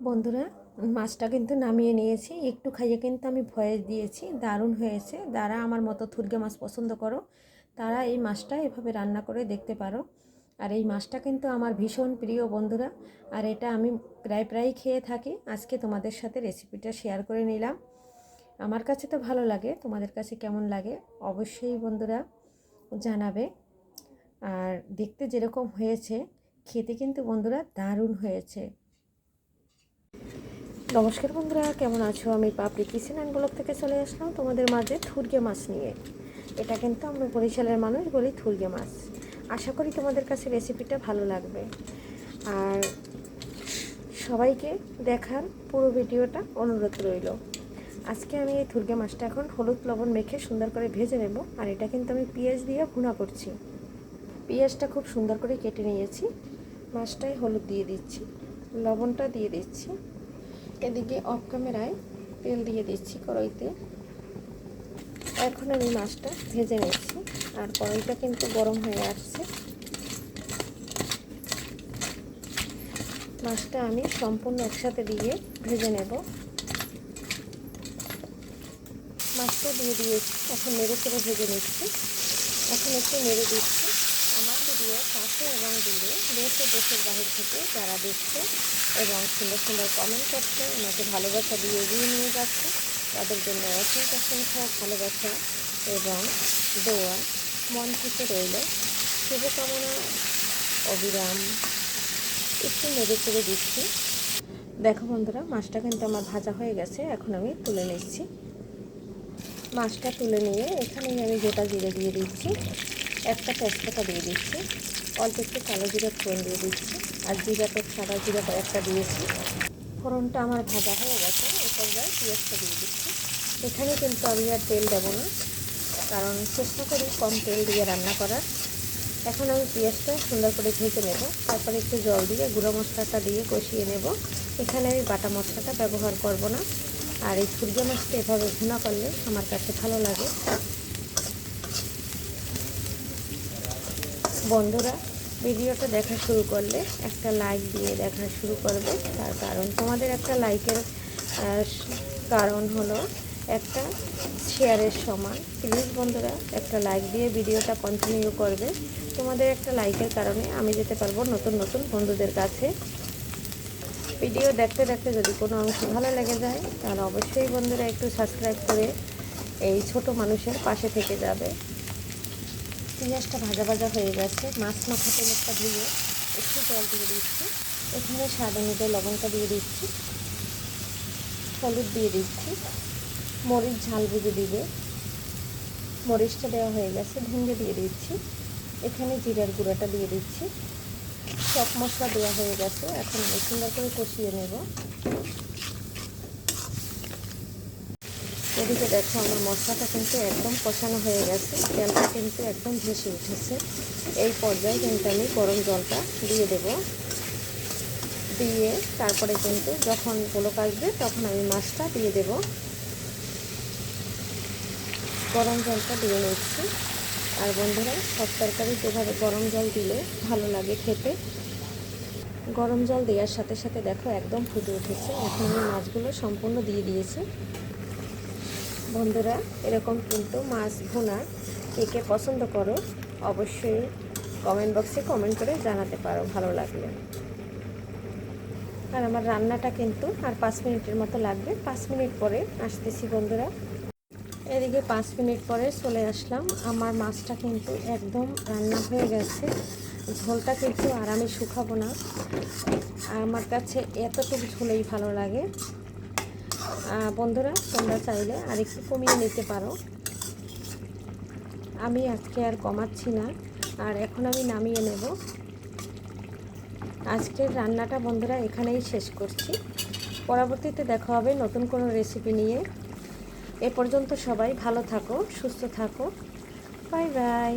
বন্ধুরা, মাছটা কিন্তু নামিয়ে নিয়েছি। একটু খাইয়ে কিন্তু আমি ভয়েস দিয়েছি। দারুণ হয়েছে। যারা আমার মতো থুরগে মাছ পছন্দ করো, তারা এই মাছটা এভাবে রান্না করে দেখতে পারো। আর এই মাছটা কিন্তু আমার ভীষণ প্রিয় বন্ধুরা, আর এটা আমি প্রায় প্রায় খেয়ে থাকি। আজকে তোমাদের সাথে রেসিপিটা শেয়ার করে নিলাম। আমার কাছে তো ভালো লাগে, তোমাদের কাছে কেমন লাগে অবশ্যই বন্ধুরা জানাবে। আর দেখতে যেরকম হয়েছে, খেতে কিন্তু বন্ধুরা দারুণ হয়েছে। নমস্কার বন্ধুরা, কেমন আছো? আমি পাপড়ি কিচেন অ্যান্ড ব্লক থেকে চলে আসলাম তোমাদের মাঝে থুরগে মাছ নিয়ে। এটা কিন্তু আমরা বরিশালের মানুষ বলি থুরগে মাছ। আশা করি তোমাদের কাছে রেসিপিটা ভালো লাগবে। আর সবাইকে দেখার পুরো ভিডিওটা অনুরোধ রইল। আজকে আমি এই থুরগে মাছটা এখন হলুদ লবণ মেখে সুন্দর করে ভেজে নেব, আর এটা কিন্তু আমি পেঁয়াজ দিয়ে ভুনা করছি। পেঁয়াজটা খুব সুন্দর করে কেটে নিয়েছি। মাছটাই হলুদ দিয়ে দিচ্ছি, লবণটা দিয়ে দিচ্ছি। এদিকে অফ ক্যামেরায় তেল দিয়ে দিচ্ছি কড়াইতে। এখন আমি মাছটা ভেজে নিচ্ছি। আর কড়াইটা কিন্তু গরম হয়ে আসছে। মাছটা আমি সম্পূর্ণ একসাথে দিয়ে ভেজে নেব। মাছটা দিয়ে দিয়েছি এখন নেড়ে চেড়ে ভেজে নিচ্ছি। এখন একটু নেড়ে দিচ্ছি। ভিডিও কাছে এবং দূরে দেশ দেশের বাহির থেকে যারা দেখছে এবং সুন্দর সুন্দর কমেন্ট করছে, ওনাকে ভালোবাসা দিয়ে এগিয়ে নিয়ে যাচ্ছে। তাদের জন্য অসংখ্য সংখ্যা ভালোবাসা এবং দোয়া মন থেকে রইল। শুভকামনা, অবিরাম। একটু নেড়ে চেড়ে দিচ্ছি। দেখো বন্ধুরা, মাছটা কিন্তু আমার ভাজা হয়ে গেছে, এখন আমি তুলে নিচ্ছি। মাছটা তুলে নিয়ে এখানেই আমি গোটা জিরে দিয়ে দিচ্ছি। একটা তেজপাতা দিয়ে দিচ্ছি। অল্প একটু কালো জিরা ফোড়ন দিয়ে দিচ্ছি। আর জিরাটা, সাদা জিরা একটা দিয়েছি। ফোড়নটা আমার ভাজা হয়ে গেছে। এই পর্যায়ে পেঁয়াজটা দিয়ে দিচ্ছি। এখানে কিন্তু আমি আর তেল দেবো না, কারণ চেষ্টা করি কম তেল দিয়ে রান্না করার। এখন আমি পেঁয়াজটা সুন্দর করে ভেজে নেব। তারপরে একটু জল দিয়ে গুঁড়ো মশলাটা দিয়ে কষিয়ে নেব। এখানে আমি বাটা মশলাটা ব্যবহার করব না। আর এই সূর্য মাছটা এভাবে ভুনা করলে আমার কাছে ভালো লাগে। বন্ধুরা, ভিডিওটা দেখা শুরু করলে একটা লাইক দিয়ে দেখা শুরু করবে। তার কারণ তোমাদের একটা লাইকের কারণ হলো একটা শেয়ারের সমান। প্লিজ বন্ধুরা, একটা লাইক দিয়ে ভিডিওটা কন্টিনিউ করবে। তোমাদের একটা লাইকের কারণে আমি যেতে পারব নতুন নতুন বন্ধুদের কাছে। ভিডিও দেখতে দেখতে যদি কোনো অংশ ভালো লেগে যায়, তাহলে অবশ্যই বন্ধুরা একটু সাবস্ক্রাইব করে এই ছোট মানুষের পাশে থেকে যাবে। পেঁয়াজটা ভাজা ভাজা হয়ে গেছে। মাছ মাথা তেলটা ধুয়ে একটু জল দিয়ে দিচ্ছি। এখানে স্বাদ অনুযায়ী লবণটা দিয়ে দিচ্ছি। হলুদ দিয়ে দিচ্ছি। মরিচ ঝাল বুঝে দিবে। মরিচটা দেওয়া হয়ে গেছে ভেঙে দিয়ে দিচ্ছি। এখানে জিরার গুঁড়াটা দিয়ে দিচ্ছি। সব মশলা দেওয়া হয়ে গেছে। এখন আমি সুন্দর করে কষিয়ে নেব। এদিকে দেখো আমার মশলাটা কিন্তু একদম কষানো হয়ে গেছে। তেলটা কিন্তু একদম ভেসে উঠেছে। এই পর্যায়ে কিন্তু আমি গরম জলটা দিয়ে দেব। দিয়ে তারপরে কিন্তু যখন গোলক আসবে, তখন আমি মাছটা দিয়ে দেব। গরম জলটা দিয়ে নিচ্ছি। আর বন্ধুরা, সব তরকারি যেভাবে গরম জল দিলে ভালো লাগে খেতে। গরম জল দেওয়ার সাথে সাথে দেখো একদম ফুটে উঠেছে। এখন আমি মাছগুলো সম্পূর্ণ দিয়ে দিয়েছি। বন্ধুরা, এরকম কিন্তু মাছ ভুনা কে কে পছন্দ করো, অবশ্যই কমেন্ট বক্সে কমেন্ট করে জানাতে পারো, ভালো লাগলে। আর আমার রান্নাটা কিন্তু আর পাঁচ মিনিটের মতো লাগবে। পাঁচ মিনিট পরে আসতেছি বন্ধুরা। এদিকে পাঁচ মিনিট পরে চলে আসলাম। আমার মাছটা কিন্তু একদম রান্না হয়ে গেছে। ঝোলটা কিন্তু আর আমি শুকাবো না। আমার কাছে এতটুকু ঝোলেই ভালো লাগে। বন্ধুরা, তোমরা চাইলে আর একটু কমিয়ে নিতে পারো। আমি আজকে আর কমাচ্ছি না, আর এখন আমি নামিয়ে নেব। আজকের রান্নাটা বন্ধুরা এখানেই শেষ করছি। পরবর্তীতে দেখা হবে নতুন কোনো রেসিপি নিয়ে। এ পর্যন্ত সবাই ভালো থাকো, সুস্থ থাকো। Bye bye.